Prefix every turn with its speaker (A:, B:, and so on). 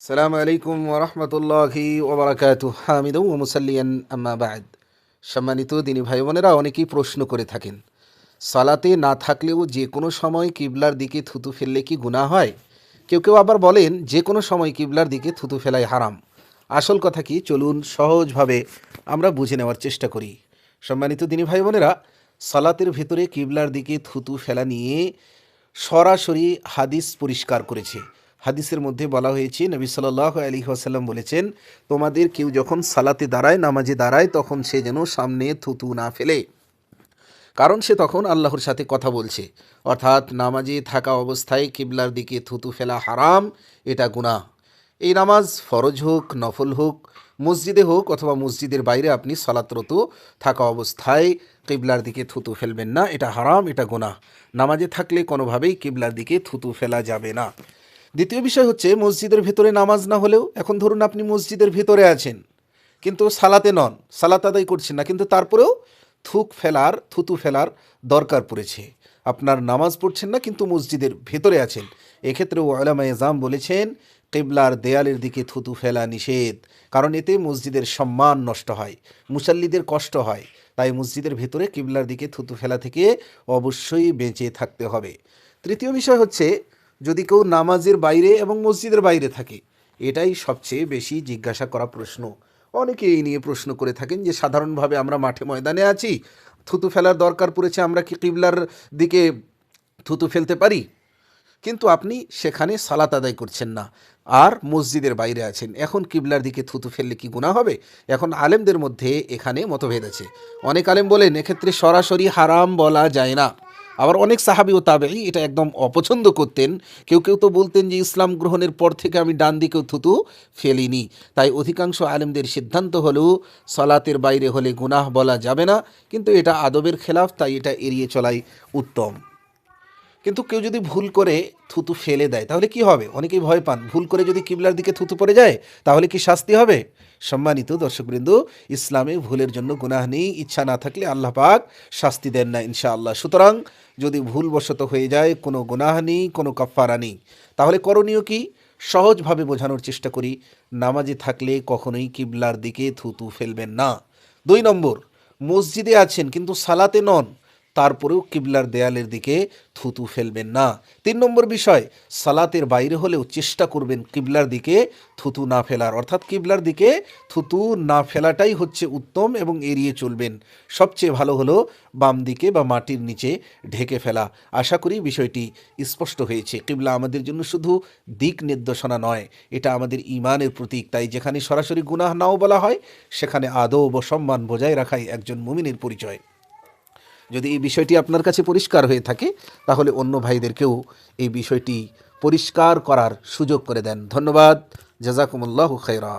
A: সালামু আলাইকুম ওরহমতুল্লাহি ওবরাকাতু হামিদু ও মুসাল্লিয়ান আম্মা সম্মানিত দিনী ভাই বোনেরা, অনেকেই প্রশ্ন করে থাকেন, সালাতে না থাকলেও যে কোনো সময় কিবলার দিকে থুতু ফেললে কি গুনাহ হয়? কেউ কেউ আবার বলেন, যে কোনো সময় কিবলার দিকে থুতু ফেলাই হারাম। আসল কথা কি? চলুন সহজভাবে আমরা বুঝে নেওয়ার চেষ্টা করি। সম্মানিত দিনী ভাই বোনেরা, সালাতের ভেতরে কিবলার দিকে থুতু ফেলা নিয়ে সরাসরি হাদিস পরিষ্কার করেছে। হাদিসের মধ্যে বলা হয়েছে, নবী সাল্লাহ আলী আসাল্লাম বলেছেন, তোমাদের কেউ যখন সালাতে দাঁড়ায়, নামাজে দাঁড়ায়, তখন সে যেন সামনে থুতু না ফেলে। কারণ সে তখন আল্লাহর সাথে কথা বলছে। অর্থাৎ নামাজে থাকা অবস্থায় কিবলার দিকে থুতু ফেলা হারাম, এটা গুনাহ। এই নামাজ ফরজ হোক, নফল হোক, মসজিদে হোক অথবা মসজিদের বাইরে আপনি সালাতরত থাকা অবস্থায় কিবলার দিকে থুতু ফেলবেন না, এটা হারাম, এটা গোনা নামাজে থাকলে কোনোভাবেই কিবলার দিকে থুতু ফেলা যাবে না। দ্বিতীয় বিষয় হচ্ছে, মসজিদের ভেতরে নামাজ না হলেও এখন ধরুন আপনি মসজিদের ভেতরে আছেন, কিন্তু সালাতে নন, সালাত আদায় করছেন না, কিন্তু তারপরেও থুক ফেলার, থুতু ফেলার দরকার পড়েছে। আপনার নামাজ পড়ছেন না, কিন্তু মসজিদের ভেতরে আছেন। এক্ষেত্রে ওলামা এজাম বলেছেন, কেবলার দেয়ালের দিকে থুতু ফেলা নিষেধ, কারণ এতে মসজিদের সম্মান নষ্ট হয়, মুসাল্লিদের কষ্ট হয়, তাই মসজিদের ভেতরে কিবলার দিকে থুতু ফেলা থেকে অবশ্যই বেঁচে থাকতে হবে। তৃতীয় বিষয় হচ্ছে যদি কেউ নামাজের বাইরে এবং মসজিদের বাইরে থাকে, এটাই সবচেয়ে বেশি জিজ্ঞাসা করা প্রশ্ন। অনেকে এই নিয়ে প্রশ্ন করে থাকেন যে, সাধারণভাবে আমরা মাঠে ময়দানে আছি, থুতু ফেলার দরকার পড়েছে, আমরা কি কিবলার দিকে থুতু ফেলতে পারি? কিন্তু আপনি সেখানে সালাত আদায় করছেন না, আর মসজিদের বাইরে আছেন। এখন কিবলার দিকে থুতু ফেললে কি গুণা হবে? এখন আলেমদের মধ্যে এখানে মতভেদ আছে। অনেক আলেম বলেন, এক্ষেত্রে সরাসরি হারাম বলা যায় না। আবার অনেক সাহাবি ও তাবেই এটা একদম অপছন্দ করতেন। কেউ কেউ তো বলতেন যে, ইসলাম গ্রহণের পর থেকে আমি ডান দিকেও থুতু ফেলিনি। তাই অধিকাংশ আলেমদের সিদ্ধান্ত হলেও সলাতের বাইরে হলে গুনাহ বলা যাবে না। কিন্তু এটা আদবের খেলাফ, তাই এটা এড়িয়ে চলাই উত্তম। কিন্তু কেউ যদি ভুল করে থুতু ফেলে দেয়, তাহলে কি হবে? অনেকেই ভয় পান। ভুল করে যদি কিবলার দিকে থুতু পড়ে যায়, তাহলে কি শাস্তি হবে? সম্মানিত দর্শকবৃন্দ, ইসলামে ভুলের জন্য গুনাহ নেই, ইচ্ছা না থাকলে আল্লাহ পাক শাস্তি দেন না ইনশাআল্লাহ। সুতরাং যদি ভুলবশত হয়ে যায়, কোনো গুনাহ নেই, কোনো কাফারা নেই, তাহলে করণীয় কি? সহজভাবে বোঝানোর চেষ্টা করি, নামাজে থাকলে কখনোই কিবলার দিকে থুতু ফেলবেন না। দুই নম্বর, মসজিদে আছেন কিন্তু সালাতে নন তারপরেও কিবলার দেয়ালের দিকে থুতু ফেলবেন না। তিন নম্বর বিষয়, সালাতের বাইরে হলেও চেষ্টা করবেন কিবলার দিকে থুতু না ফেলার। অর্থাৎ কিবলার দিকে থুতু না ফেলাটাই হচ্ছে উত্তম এবং এড়িয়ে চলবেন। সবচেয়ে ভালো হলো বাম দিকে বা মাটির নিচে ঢেকে ফেলা। আশা করি বিষয়টি স্পষ্ট হয়েছে। কিবলা আমাদের জন্য শুধু দিক নির্দেশনা নয়, এটা আমাদের ইমানের প্রতীক। তাই যেখানে সরাসরি গুনাহ নাও বলা হয়, সেখানে আদব ও সম্মান বজায় রাখাই একজন মুমিনের পরিচয়। যদি এই বিষয়টি আপনার কাছে পরিষ্কার হয়ে থাকে, তাহলে অন্য ভাইদেরকেও এই বিষয়টি পরিষ্কার করার সুযোগ করে দেন। ধন্যবাদ। জাজাকুমুল্লাহ খৈরা